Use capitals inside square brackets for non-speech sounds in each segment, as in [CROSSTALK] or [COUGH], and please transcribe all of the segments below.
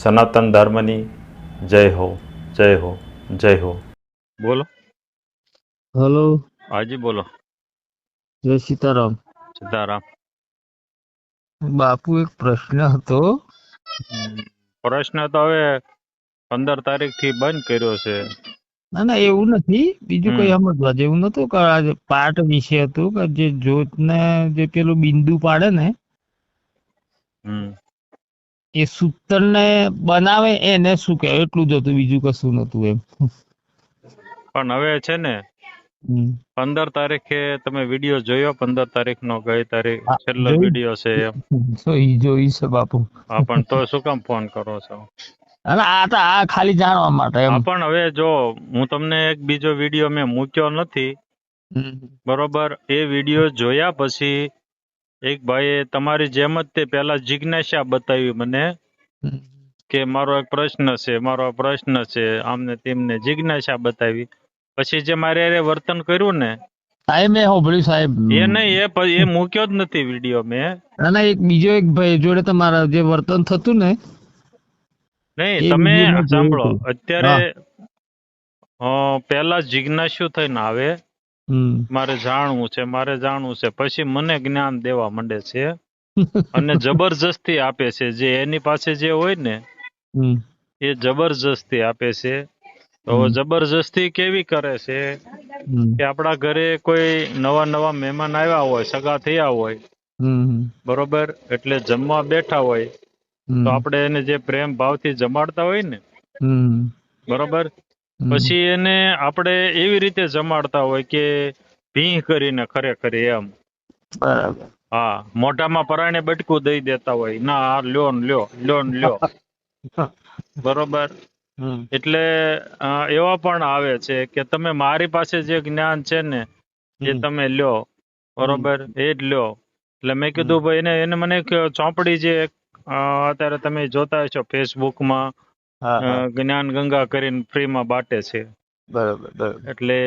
સનાતન ધર્મની જય હો જય હો જય હો. બોલો. હલો. હાજી બોલો. જય સીતારામ. સીતારામ. બાપુ એક પ્રશ્ન હતો. પ્રશ્ન તો હવે પંદર તારીખથી બંધ કર્યો છે. ના ના એવું નથી. બીજું. કઈ સમજવા જેવું નતું કે આ જે પાઠ વિશે હતું કે જે જ્યોતને જે પેલું બિંદુ પાડે ને હમ. એ સૂતરને બનાવે એને શું કહેવાય એટલું જ હતું બીજું કશું નતું એમ. પણ હવે છે ને પંદર તારીખે તમે વીડિયો જોયો? પંદર તારીખ નો ગઈ તારીખ છેલ્લો. વીડિયો છે એમ. જોઈ જોઈ છે બાપુ. હા પણ તો શું કામ ફોન કરો છો? અને આ તો આ ખાલી જાણવા માટે એમ. પણ હવે જો હું તમને એક બીજો વીડિયો મેં મૂક્યો નથી. બરોબર એ વીડિયો જોયા પછી એક ભાઈએ તમારી જેમ જ તે પેલા જિજ્ઞાસા બતાવી મને કે મારો એક પ્રશ્ન છે મારો આ પ્રશ્ન છે આમને તેમને જિજ્ઞાસા બતાવી. પછી જે મારે અરે વર્તન કર્યું ને સાહેબ મેં સાંભળ્યું સાહેબ. એ નહીં એ એ મૂક્યો જ નથી વીડિયો મેં. ના એક બીજો એક ભાઈ જોડે તમારા જે વર્તન થતું ને નહીં તમે સાંભળો અત્યારે અ, પેલા જિજ્ઞાસ્યુ થઈને આવે. મારે જાણવું છે મારે જાણવું છે. પછી મને જ્ઞાન દેવા માંડે છે [LAUGHS] અને જબરજસ્તી આપે છે. જે એની પાસે જે હોય ને એ જબરજસ્તી આપે છે. તો જબરજસ્તી કેવી કરે છે કે આપણા ઘરે કોઈ નવા નવા મહેમાન આવ્યા હોય સગા થયા હોય બરોબર? એટલે જમવા બેઠા હોય તો આપણે એને જે પ્રેમ ભાવથી જમાડતા હોય ને બરોબર. પછી એને આપણે એવી રીતે જમાડતા હોય કે ભીહ કરીને ખરેખર એમ. બરાબર. હા મોઢામાં પરાણે બટકું દઈ દેતા હોય. ના આ લ્યો ને લ્યો લ્યો ને લ્યો. [LAUGHS] બરોબર? એટલે એવા પણ આવે છે કે તમે મારી પાસે જે જ્ઞાન છે ને એ તમે લ્યો. બરોબર? એ જ લ્યો. એટલે મેં કીધું ભાઈ એને એને મને ચોપડી જે અત્યારે તમે જોતા હશો ફેસબુકમાં જ્ઞાન ગંગા કરીને ફ્રીમાં બાટે છે. બરાબર એટલે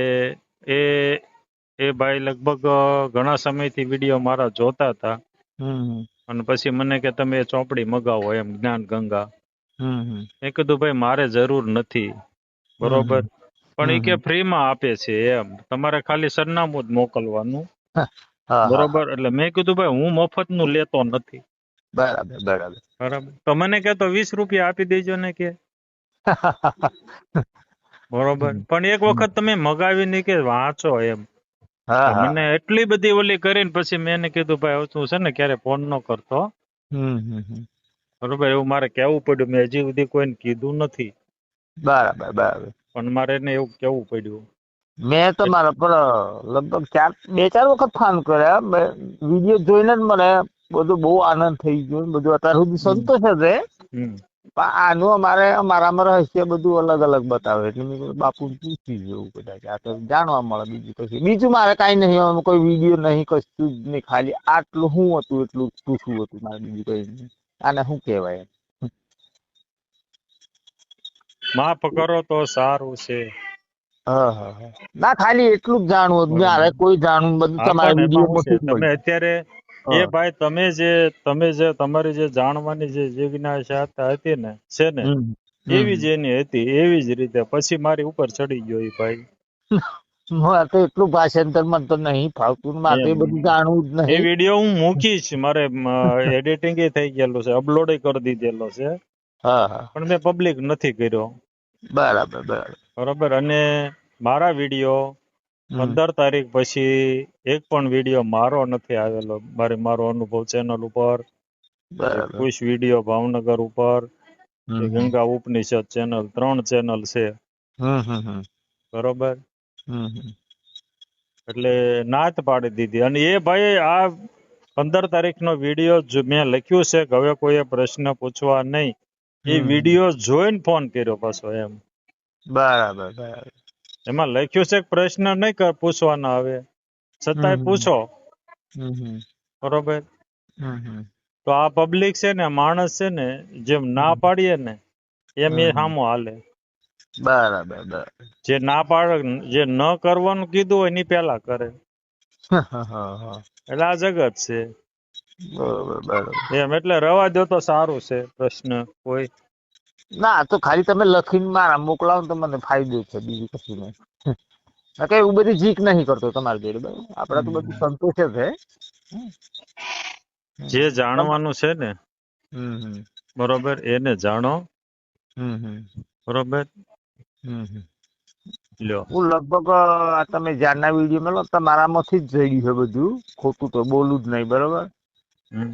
એ એ ભાઈ લગભગ ઘણા સમયથી વીડિયો મારા જોતા હતા. અને પછી મને કે તમે ચોપડી મગાવો એમ જ્ઞાન ગંગા. મેં કીધું ભાઈ મારે જરૂર નથી. બરોબર. પણ એ કે ફ્રીમાં આપે છે એમ. તમારે ખાલી સરનામું જ મોકલવાનું. બરોબર? એટલે મેં કીધું ભાઈ હું મફતનું લેતો નથી. બરાબર બરાબર. બરાબર. તો મને કે તો વીસ રૂપિયા આપી દેજો ને કે. બરોબર. પણ એક વખત તમે મગાવીને કે વાંચો એમ. મને એટલી બધી ઓલી કરીને પછી મેં એને કીધું ભાઈ હવે તું છે ને ક્યારે ફોન ન કરતો. બરોબર એવું મારે કેવું પડ્યું. મેં હજી સુધી કોઈને કીધું નથી. બરાબર બરાબર. પણ મારે એને એવું કેવું પડ્યું. મેં તો મારા પર લગભગ ચાર બે ચાર વખત ફોન કર્યા. વીડિયો જોઈને જ મને બધું બહુ આનંદ થઈ ગયો. બધું અત્યાર સુધી સંતોષ જ આનું અમારે અમારામાં રહસ્ય બધું અલગ અલગ બતાવે એટલે મેં કીધું બાપુ પૂછી જોવું કદાચ આ તો જાણવા મળે બીજું કશું. બીજું મારે કાંઈ નહીં કોઈ વીડિયો નહીં કશું જ નહીં ખાલી આટલું શું હતું એટલું પૂછવું હતું મારે બીજું કઈ નહીં. આને શું કહેવાય માફ કરો તો સારું છે. હા હા ના ખાલી એટલું જ જાણવું હતું. મારે કોઈ જાણવું બધું તમારે તમારા વીડિયો તમે અત્યારે એ ભાઈ તમે જે તમે જે તમારી જે જાણવાની જે જિજ્ઞાસા હતી ને છે ને એવી જ એની હતી એવી જ રીતે. પછી મારી ઉપર ચડી ગયો એ ભાઈ. આ તો એટલું ભાષાંતર મને તો નહીં ફાવતું. મારે એ બધું જાણવું જ એ નહીં. વીડિયો હું મૂકીશ. મારે એડિટિંગ થઈ ગયેલું છે. અપલોડ કરી દીધેલો છે. પણ મેં પબ્લિક નથી કર્યો. બરાબર બરાબર. બરોબર? અને મારા વીડિયો. પંદર તારીખ પછી એક પણ વીડિયો મારો નથી આવેલો. મારે મારો અનુભવ ચેનલ ઉપર ખુશ વીડિયો ભાવનગર ઉપર. ગંગા ઉપનિષદ ચેનલ ત્રણ ચેનલ છે. બરોબર. એટલે નાત પાડી દીધી. અને એ ભાઈ આ પંદર તારીખનો વીડિયો મેં લખ્યું છે કે હવે કોઈએ પ્રશ્ન પૂછવા નહીં. એ વીડિયો જોઈને ફોન કર્યો પાછો એમ. બરાબર બરાબર. એમાં લખ્યું છે પ્રશ્ન નહીં કર પૂછવાના આવે. છતાંય પૂછો. બરોબર. તો આ પબ્લિક છે ને માણસ છે ને જેમ ના પાડીએ ને એમ એ સામો હાલે. બરાબર જે ના પાડ જે ન કરવાનું કીધું હોય એની પેલા કરે. એટલે આ જગત છે. બરોબર બરોબર. એમ એટલે રવા દો તો સારું છે પ્રશ્ન કોઈ. ના તો ખાલી તમે લખીને મારા મોકલાવો તો મને ફાયદો છે બીજું કશું નહીં. નકર એવું બધી જીક નહીં કરતો તમારી જોડે બરાબર? આપડે તો બધું સંતોષ જ છે જે જાણવાનું છે ને બરોબર એને જાણો. બરોબર? લ્યો. હું લગભગ તમે જ્યારના વીડિયો મેલો તમારામાંથી જ ગયું છે બધું. ખોટું તો બોલું જ નહીં બરોબર? હમ.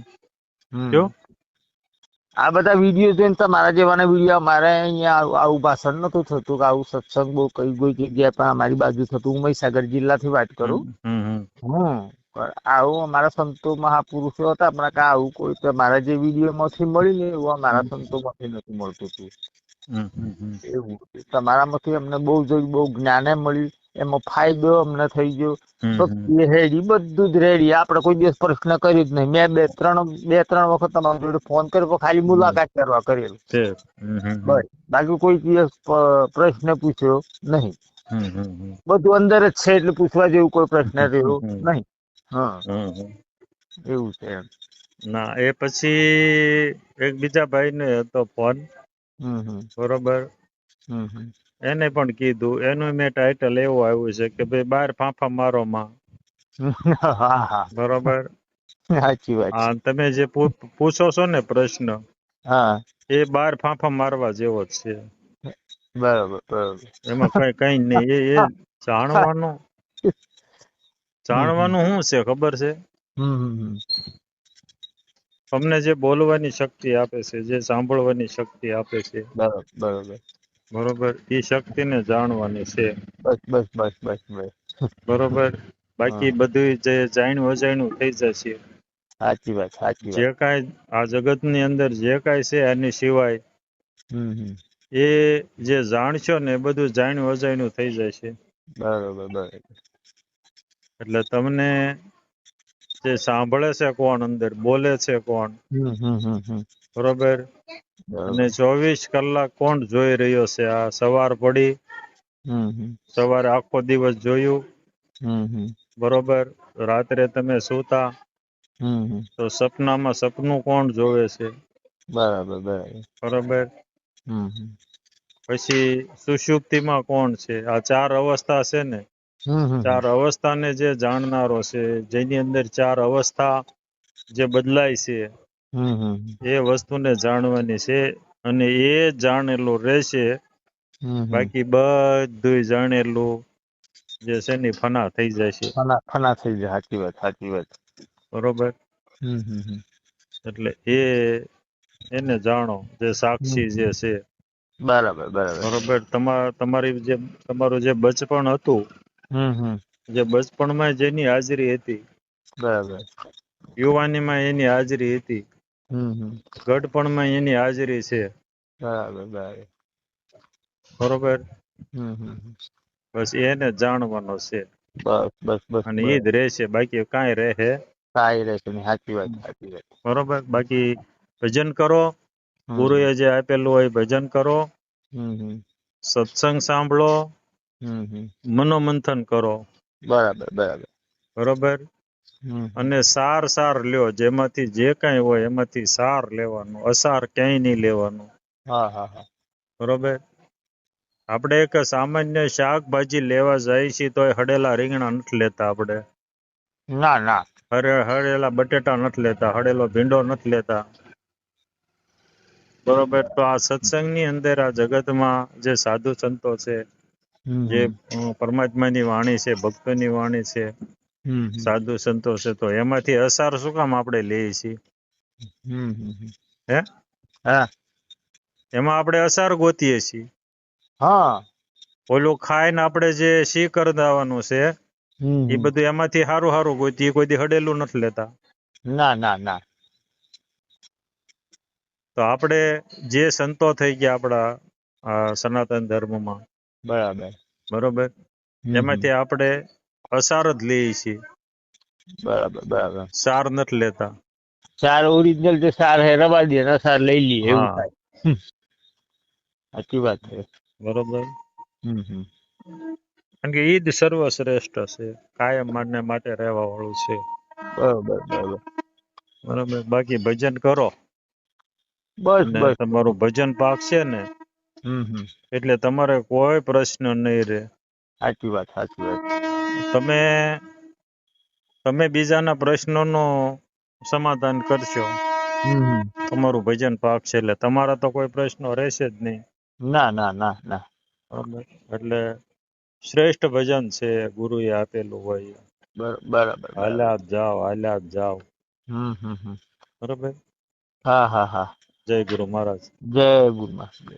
આ બધા વીડિયો જોઈને તમારા જેવાના વીડિયો મારે અહીંયા આવું- ભાષણ નતું થતું કે આવું સત્સંગ બહુ કઈ કોઈ જગ્યાએ પણ અમારી બાજુ થતું. હું મહીસાગર જિલ્લાથી વાત કરું. હમ આવું અમારા સંતો મહાપુરુષો હતા પણ કે આવું કોઈ મારા જે વીડિયો માંથી મળી ને એવું અમારા સંતો માંથી નથી મળતું હતું. એવું તમારા એવું. તમારામાંથી અમને બહુ જોયું બહુ જ્ઞાને મળ્યું એમાં ફાયદો અમને થઈ ગયો. તો રેડી બધું જ રેડી. આપણે કોઈ દિવસ પ્રશ્ન કર્યો જ નહીં. મેં બે ત્રણ બે ત્રણ વખત તમારી જોડે ફોન કર્યો ખાલી મુલાકાત કરવા કરેલું. બસ. બાકી કોઈ દિવસ પ્રશ્ન પૂછ્યો નહીં. બધું અંદર જ છે એટલે પૂછવા જેવું કોઈ પ્રશ્ન રહ્યો. નહીં. હા. એવું છે એમ. ના એ પછી એક બીજા ભાઈ ને હતો ફોન બરોબર. એને પણ કીધું. એનું મેં ટાઇટલ એવું આવ્યું છે કે ભાઈ બાર ફાંફા મારો માં બરોબર? સાચી વાત તમે જે પૂછો છો ને પ્રશ્ન હા. એ બાર ફાંફા મારવા જેવો જ છે. બરોબર બરોબર. એમાં કઈ કઈ નહીં. એ એ જાણવાનું જાણવાનું શું છે ખબર છે? તમને જે બોલવાની શક્તિ આપે છે જે સાંભળવાની શક્તિ આપે છે. બરોબર બરોબર. બરોબર? એ શક્તિને જાણવાની છે. બસ બસ બસ બસ બસ. બરોબર? બાકી બધું જે જાણ્યું અજાણ્યું થઈ જશે. સાચી વાત સાચી જે કાંઈ આ જગતની અંદર જે કાંઈ છે એની સિવાય એ જે જાણશો ને એ બધું જાણ્યું અજાણ્યું થઈ જશે. બરોબર બરોબર. એટલે તમને જે સાંભળે છે કોણ અંદર બોલે છે કોણ? બરોબર? અને ચોવીસ કલાક કોણ જોઈ રહ્યો છે? આ સવાર પડી સવારે આખો દિવસ જોયું. બરોબર? રાત્રે તમે સૂતા. તો સપનામાં સપનું કોણ જોવે છે? બરાબર બરાબર. બરોબર? પછી સુષુપ્તિમાં કોણ છે? આ ચાર અવસ્થા છે ને? ચાર અવસ્થાને જે જાણનારો છે જેની અંદર ચાર અવસ્થા જે બદલાય છે એ વસ્તુને જાણવાની છે અને એ જાણેલું રહેશે. બાકી બધું જાણેલું જે છે ને ફના થઈ જશે. ફના ફના થઈ જાય સાચી વાત સાચી વાત. બરોબર? એટલે એ એને જાણો જે સાક્ષી જે છે. બરાબર બરાબર. બરોબર? તમાર તમારી જે તમારું જે બચપણ હતું હમ હમ. જે બચપણમાં જેની હાજરી હતી. બરાબર. યુવાનીમાં એની હાજરી હતી. ગઢપણમાં એની હાજરી છે. બરાબર બરાબર. બરોબર. બસ એને જાણવાનો છે. બસ બસ બસ અને એ જ રહેશે બાકી કાંઈ રહે કાંઈ રહેશે નહીં સાચી વાત સાચી વાત. બરોબર? બાકી ભજન કરો. ગુરુએ જે આપેલું હોય ભજન કરો. હમ હમ. સત્સંગ સાંભળો. હમ હમ. મનોમંથન કરો. બરાબર બરાબર. બરોબર? અને સાર સાર લ્યો જેમાંથી જે કાંઈ હોય એમાંથી સાર લેવાનું અસાર ક્યાંય નહીં લેવાનું. હા હા હા. બરોબર? આપણે એક સામાન્ય શાકભાજી લેવા જાય છીએ તો હડેલા રીંગણા નથી લેતા આપણે. ના ના. હરે હળેલા બટેટા નથી લેતા હળેલો ભીંડો નથી લેતા. બરોબર? તો આ સત્સંગની અંદર આ જગતમાં જે સાધુ સંતો છે જે પરમાત્માની વાણી છે ભક્તોની વાણી છે સાધુ સંતો છે તો એમાંથી અસાર શું કામ આપણે લઈએ છીએ. હે? હા. એમાં આપણે અસાર ગોતીએ છીએ. હા. ઓલું ખાઈને આપણે જે સી કરી દેવાનું છે એ બધું એમાંથી સારું સારું ગોતીએ કોઈ દી હડેલું નથી લેતા. ના ના ના. તો આપણે જે સંતો થઈ ગયા આપણા સનાતન ધર્મમાં. બરાબર. બરોબર. એમાંથી આપણે અસાર જ લઈએ છીએ બરાબર બરાબર. સાર નથી લેતા. સાર ઓરિજિનલ જે સાર હે રવા દે ને સાર લઈ લઈએ એવું થાય. સાચી વાત છે. બરોબર. હમ કારણ કે ઈદ જ સર્વશ્રેષ્ઠ છે. કાયમ માનને માટે રહેવા વાળું છે. બરોબર બરોબર. બરોબર. બાકી ભજન કરો. બસ બસ. તમારું ભજન પાકશે ને હમ હમ. એટલે તમારે કોઈ પ્રશ્ન નહીં રહે. સાચી વાત સાચી વાત. તમે તમે બીજાના પ્રશ્નોનો સમાધાન કરશો. તમારું ભજન પાકશે એટલે તમારા તો કોઈ પ્રશ્નો રહેશે જ નહીં. ના ના ના ના. એટલે શ્રેષ્ઠ ભજન છે ગુરુએ આપેલું હોય. બરાબર હાલ્યા જાઓ હાલ્યા જાઓ. બરાબર? હા હા હા. જય ગુરુ મહારાજ. જય ગુરુ જય